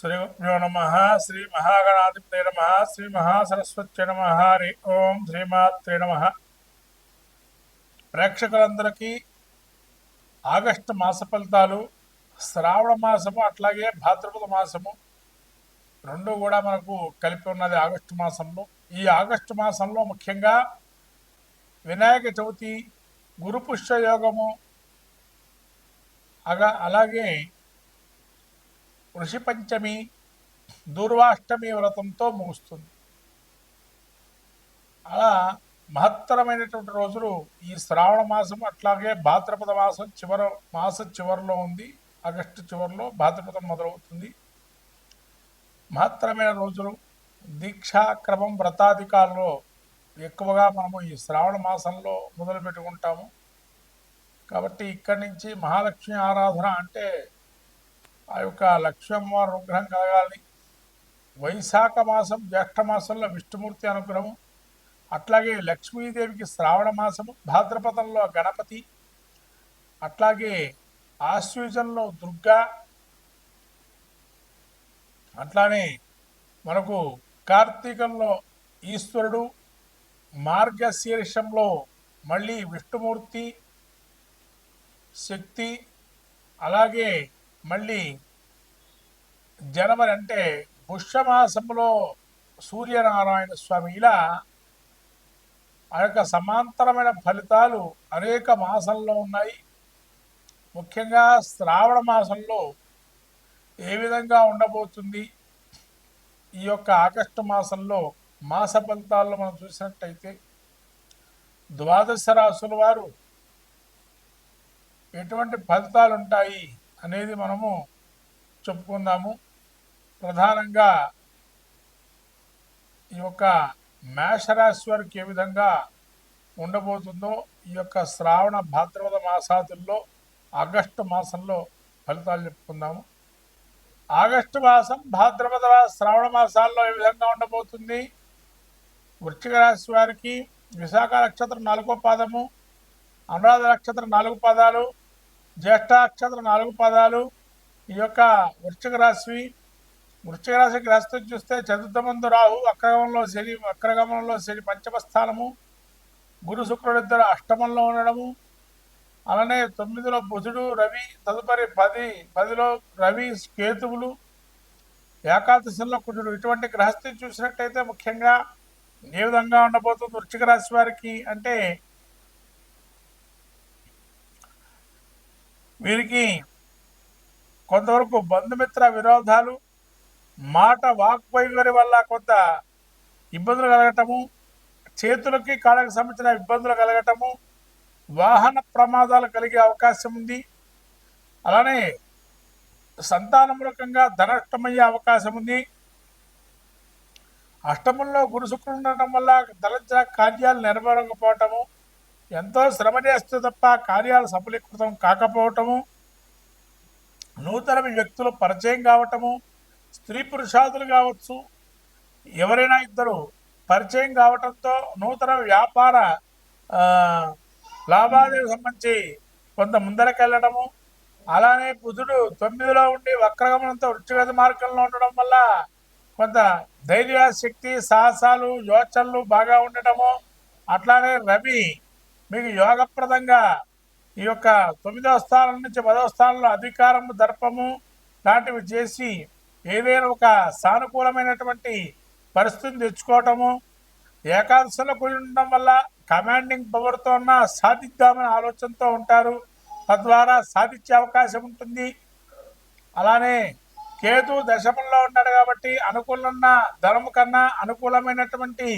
శ్రీ గురుభ్యో నమ శ్రీ మహాగణాధిపతి నమ శ్రీ మహాసరస్వతి నమ హరి ఓం శ్రీమాత్రే నమ. ప్రేక్షకులందరికీ ఆగస్టు మాస ఫలితాలు శ్రావణ మాసము అట్లాగే భాద్రపద మాసము రెండు కూడా మనకు కలిపి ఉన్నది ఆగస్టు మాసంలో. ఈ ఆగస్టు మాసంలో ముఖ్యంగా వినాయక చవితి గురుపుష్య యోగము అగా అలాగే ఋషి పంచమి దూర్వాష్టమి వ్రతంతో ముగుస్తుంది. అలా మహత్తరమైనటువంటి రోజులు ఈ శ్రావణ మాసం అట్లాగే భాద్రపద మాసం చివర మాస చివరిలో ఉంది. ఆగస్టు చివరిలో భాద్రపదం మొదలవుతుంది. మహత్తరమైన రోజులు. దీక్షాక్రమం వ్రతాధికారులో ఎక్కువగా మనము ఈ శ్రావణ మాసంలో మొదలు పెట్టుకుంటాము కాబట్టి ఇక్కడి నుంచి మహాలక్ష్మి ఆరాధన అంటే ఆ యొక్క లక్ష్మీ అమ్మవారి అనుగ్రహం కలగాలి వైశాఖ మాసం జ్యేష్ఠ మాసంలో విష్ణుమూర్తి అనుగ్రహం. అట్లాగే లక్ష్మీదేవికి శ్రావణ మాసము భాద్రపదంలో గణపతి. అట్లాగే ఆశ్వీజంలో దుర్గా. అట్లానే మనకు కార్తీకంలో ఈశ్వరుడు మార్గశీర్షంలో మళ్ళీ విష్ణుమూర్తి శక్తి అలాగే మళ్ళీ జనవరి అంటే పుష్యమాసంలో సూర్యనారాయణ స్వామి. ఇలా ఆ యొక్క సమాంతరమైన ఫలితాలు అనేక మాసంలో ఉన్నాయి. ముఖ్యంగా శ్రావణ మాసంలో ఏ విధంగా ఉండబోతుంది? ఈ యొక్క ఆగస్టు మాసంలో మాస ఫలితాల్లో మనం చూసినట్టయితే ద్వాదశ రాసుల వారు ఎటువంటి ఫలితాలు ఉంటాయి అనేది మనము చెప్పుకుందాము. ప్రధానంగా ఈ యొక్క మేషరాశి వారికి ఏ విధంగా ఉండబోతుందో ఈ యొక్క శ్రావణ భాద్రపద మాసాదుల్లో ఆగస్టు మాసంలో ఫలితాలు చెప్పుకుందాము. ఆగస్టు మాసం భాద్రపద శ్రావణ మాసాల్లో ఏ విధంగా ఉండబోతుంది? వృశ్చిక రాశి వారికి విశాఖ నక్షత్రం నాలుగో పాదము అనురాధ నక్షత్రం నాలుగు పదాలు జ్యేష్ఠ నాలుగు పదాలు. ఈ యొక్క వృశ్చిక రాశి వృశ్చిక రాశికి రాశి చూస్తే చతుర్థమందు రాహు అక్రగమంలో శని అక్రగమంలో శని పంచమ స్థానము. గురు శుక్రుడు ఇద్దరు అష్టమంలో ఉండడము. అలానే తొమ్మిదిలో బుధుడు రవి తదుపరి పది పదిలో రవి కేతువులు ఏకాదశంలో కుజుడు. ఇటువంటి గ్రహస్థితి చూసినట్టయితే ముఖ్యంగా ఏ విధంగా ఉండబోతుంది వృశ్చిక రాశి వారికి అంటే వీరికి కొంతవరకు బంధుమిత్ర విరోధాలు మాట వాక్పైవరి వల్ల కొంత ఇబ్బందులు కలగటము చేతులకి కాళ్ళకి సంబంధించిన ఇబ్బందులు కలగటము వాహన ప్రమాదాలు కలిగే అవకాశం ఉంది. అలానే సంతానమూలకంగా ధనష్టమయ్యే అవకాశం ఉంది. అష్టమంలో గురు శుక్రుడు ఉండటం వల్ల దళిత కార్యాలు నెరవేరకపోవటము ఎంతో శ్రమ చేస్తే తప్ప కార్యాలు సఫలీకృతం కాకపోవటము నూతన వ్యక్తులు పరిచయం కావటము స్త్రీ పురుషాదులు కావచ్చు ఎవరైనా ఇద్దరు పరిచయం కావటంతో నూతన వ్యాపార ఆ, లాభాలకు సంబంధించి కొంత ముందరకెళ్ళడము. అలానే బుధుడు తొమ్మిదిలో ఉండి వక్రగమనంతో వృత్తిగత మార్గంలో ఉండడం వల్ల కొంత ధైర్య శక్తి సాహసాలు యోచనలు బాగా ఉండటము. అట్లానే రవి మీకు యోగప్రదంగా ఈ యొక్క తొమ్మిదవ స్థానం నుంచి పదవ స్థానంలో అధికారం దర్పము లాంటివి చేసి ఏదైనా ఒక సానుకూలమైనటువంటి పరిస్థితిని తెచ్చుకోవటము ఏకాదశిలో కూడి ఉండడం వల్ల కమాండింగ్ పవర్తో ఉన్న సాధిద్దామనే ఆలోచనతో ఉంటారు. తద్వారా సాధించే అవకాశం ఉంటుంది. అలానే కేతు దశమంలో ఉన్నాడు కాబట్టి అనుకూలన్న ధనము కన్నా అనుకూలమైనటువంటి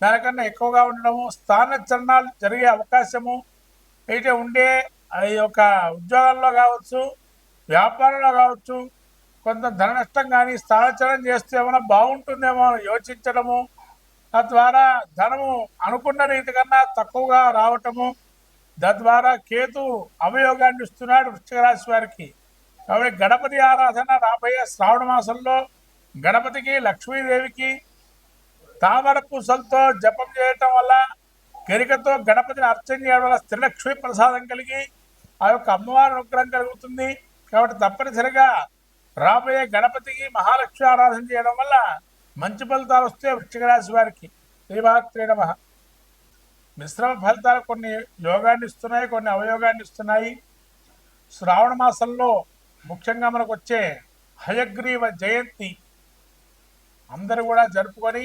దానికన్నా ఎక్కువగా ఉండడము స్థాన చరణాలు జరిగే అవకాశము అయితే ఉండే ఈ యొక్క ఉద్యోగాల్లో కావచ్చు వ్యాపారంలో కావచ్చు కొంత ధన నష్టం కానీ స్థానచలనం చేస్తే ఏమైనా బాగుంటుందేమో యోచించడము తద్వారా ధనము అనుకున్న రీతి కన్నా తక్కువగా రావటము తద్వారా కేతు అవయోగాన్ని ఇస్తున్నాడు వృశ్చిక రాశి వారికి. కాబట్టి గణపతి ఆరాధన రాబోయే శ్రావణ మాసంలో గణపతికి లక్ష్మీదేవికి తామర పూసలతో జపం చేయటం వల్ల కెరికతో గణపతిని అర్చన చేయడం వల్ల స్థిరలక్ష్మీ ప్రసాదం కలిగి ఆ యొక్క అమ్మవారి అనుగ్రహం కలుగుతుంది. కాబట్టి తప్పనిసరిగా రాబోయే గణపతికి మహాలక్ష్మి ఆరాధన చేయడం వల్ల మంచి ఫలితాలు వస్తే వృశ్చిక రాశి వారికి. శ్రీమాత్రే నమ. మిశ్రమ ఫలితాలు కొన్ని యోగాన్ని ఇస్తున్నాయి కొన్ని అవయోగాన్ని ఇస్తున్నాయి. శ్రావణ మాసంలో ముఖ్యంగా మనకు వచ్చే హయగ్రీవ జయంతి అందరూ కూడా జరుపుకొని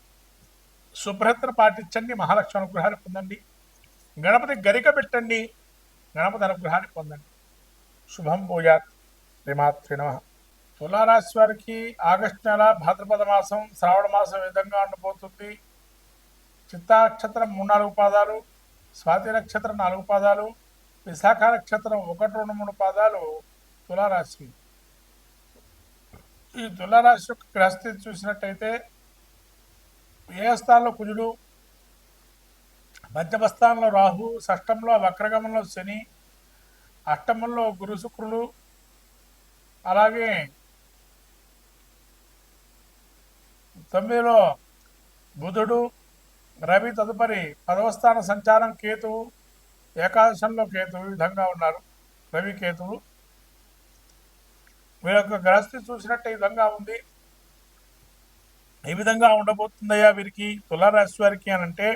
శుభ్రతను పాటించండి మహాలక్ష్మి అనుగ్రహాన్ని పొందండి. గణపతి గరిక పెట్టండి గణపతి అనుగ్రహాన్ని పొందండి. శుభం భూయాత్. శ్రీమాత్రి నమ. తులారాశి వారికి ఆగస్టు నెల భాద్రపద మాసం శ్రావణ మాసం విధంగా ఉండబోతుంది? చిత్తా నక్షత్రం మూడు నాలుగు పాదాలు స్వాతి నక్షత్రం నాలుగు పాదాలు విశాఖ నక్షత్రం ఒకటి రెండు మూడు పాదాలు తులారాశి. ఈ తులారాశి యొక్క గ్రహస్థితి చూసినట్టయితే ఏ స్థానంలో కుజుడు మధ్యమస్థానంలో రాహు షష్టంలో వక్రగమంలో శని అష్టమంలో గురు శుక్రులు అలాగే తొమ్మిదిలో బుధుడు రవి తదుపరి పదవస్థాన సంచారం కేతువు ఏకాదశంలో కేతువు ఈ విధంగా ఉన్నారు రవి కేతువు. వీళ్ళ యొక్క గ్రహస్థితి చూసినట్టు ఈ విధంగా ఉంది. ఏ విధంగా ఉండబోతుందయ్యా వీరికి? తులారాశి వారికి అని అంటే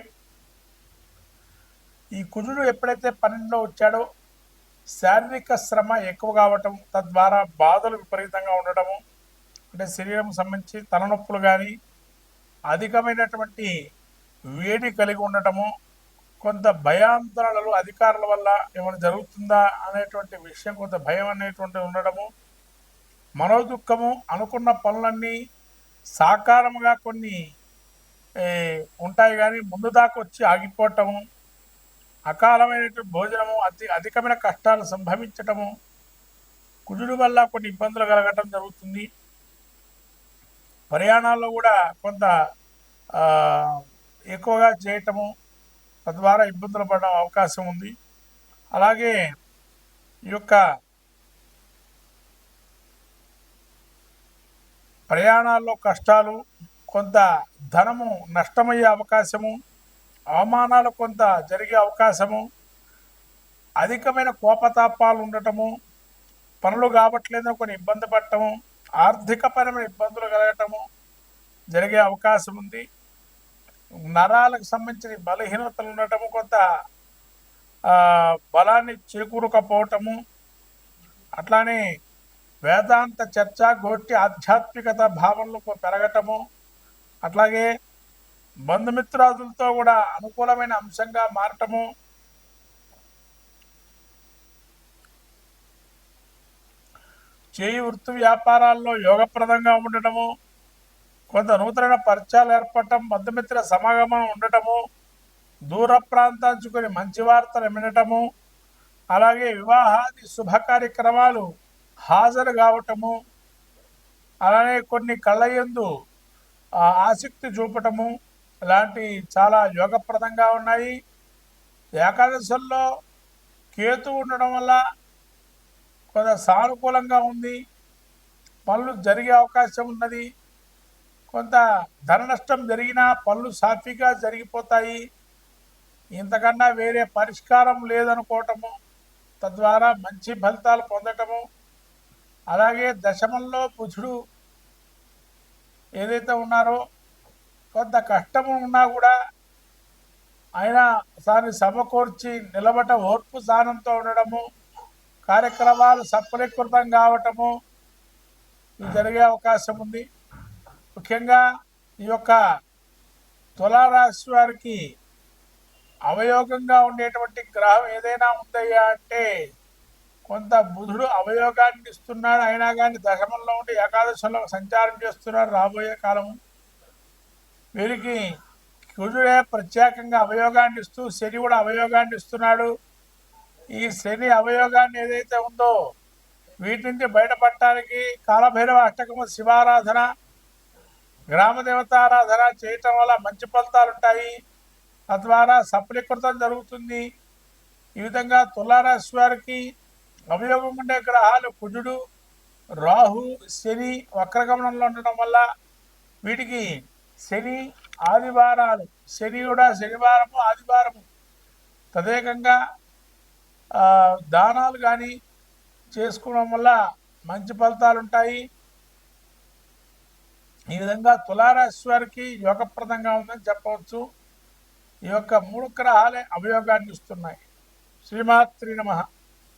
ఈ కుజుడు ఎప్పుడైతే పన్నెండులో వచ్చాడో శారీరక శ్రమ ఎక్కువ కావటం తద్వారా బాధలు విపరీతంగా ఉండటము అంటే శరీరం సంబంధించి తలనొప్పులు కానీ అధికమైనటువంటి వేడి కలిగి ఉండటము కొంత భయాందోళనలు అధికారుల వల్ల ఏమైనా జరుగుతుందా అనేటువంటి విషయం కొంత భయం అనేటువంటి ఉండడము మనోదుఖము అనుకున్న పనులన్నీ సాకారముగా కొన్ని ఉంటాయి కానీ ముందు దాకా వచ్చి ఆగిపోవటము అకాలమైనటువంటి భోజనము అతి అధికమైన కష్టాలు సంభవించటము కుజుడు వల్ల కొన్ని ఇబ్బందులు కలగటం జరుగుతుంది. ప్రయాణాల్లో కూడా కొంత ఎక్కువగా చేయటము తద్వారా ఇబ్బందులు పడడం అవకాశం ఉంది. అలాగే ఈ యొక్క ప్రయాణాల్లో కష్టాలు కొంత ధనము నష్టమయ్యే అవకాశము అవమానాలు కొంత జరిగే అవకాశము అధికమైన కోపతాపాలు ఉండటము పనులు కావట్లేదని కొన్ని ఇబ్బంది పడటము ఆర్థికపరమైన ఇబ్బందులు కలగటము జరిగే అవకాశం ఉంది. నరాలకు సంబంధించిన బలహీనతలు ఉండటము కొంత బలాన్ని చేకూరకపోవటము అట్లానే వేదాంత చర్చ గోష్ఠి ఆధ్యాత్మికత భావనలు పెరగటము అట్లాగే బంధుమిత్రాదులతో కూడా అనుకూలమైన అంశంగా మారటము. చేయి వృత్తి వ్యాపారాల్లో యోగప్రదంగా ఉండటము కొంత నూతన పరిచయాలు ఏర్పడటం బంధుమిత్ర సమాగమం ఉండటము దూర ప్రాంతాంచుకొని మంచి వార్తలు వినటము అలాగే వివాహాది శుభ కార్యక్రమాలు హాజరు కావటము అలానే కొన్ని కళ్ళయందు ఆ, ఆసక్తి చూపటము లాంటి చాలా యోగప్రదంగా ఉన్నాయి. ఏకాదశుల్లో కేతు ఉండడం వల్ల కొంత సానుకూలంగా ఉంది. పనులు జరిగే అవకాశం ఉన్నది. కొంత ధన నష్టం జరిగినా పనులు సాఫీగా జరిగిపోతాయి. ఇంతకన్నా వేరే పరిష్కారం లేదనుకోవటము తద్వారా మంచి ఫలితాలు పొందటము అలాగే దశమంలో బుధుడు ఏదైతే ఉన్నారో కొంత కష్టము ఉన్నా కూడా ఆయన దాన్ని సమకూర్చి నిలబట ఓర్పు స్థానంతో ఉండడము కార్యక్రమాలు సఫలీకృతం కావటము ఇది జరిగే అవకాశం ఉంది. ముఖ్యంగా ఈ యొక్క తులారాశి వారికి అవయోగంగా ఉండేటువంటి గ్రహం ఏదైనా ఉందయ్యా అంటే కొంత బుధుడు అవయోగాన్ని ఇస్తున్నాడు. అయినా కానీ దశమంలో ఉండి ఏకాదశంలో సంచారం చేస్తున్నాడు రాబోయే కాలము. వీరికి కుజుడే ప్రత్యేకంగా అవయోగాన్ని ఇస్తూ శని కూడా అవయోగాన్ని ఇస్తున్నాడు. ఈ శని అవయోగాన్ని ఏదైతే ఉందో వీటి నుంచి బయటపడటానికి కాలభైరవ అష్టకము శివారాధన గ్రామదేవత ఆరాధన చేయటం వల్ల మంచి ఫలితాలు ఉంటాయి. తద్వారా సఫలీకృతం జరుగుతుంది. ఈ విధంగా తులారాశి వారికి అవయోగం ఉండే గ్రహాలు కుజుడు రాహు శని వక్రగమనంలో ఉండడం వల్ల వీటికి శని ఆదివారాలు. శని కూడా శనివారము ఆదివారము. తదేకంగా దానాలు కానీ చేసుకోవడం వల్ల మంచి ఫలితాలు ఉంటాయి ఈ విధంగా తులారాశి వారికి యోగప్రదంగా ఉందని చెప్పవచ్చు. ఈ యొక్క మూడు గ్రహాలే అభియోగాన్ని ఇస్తున్నాయి శ్రీమాత్రి నమ.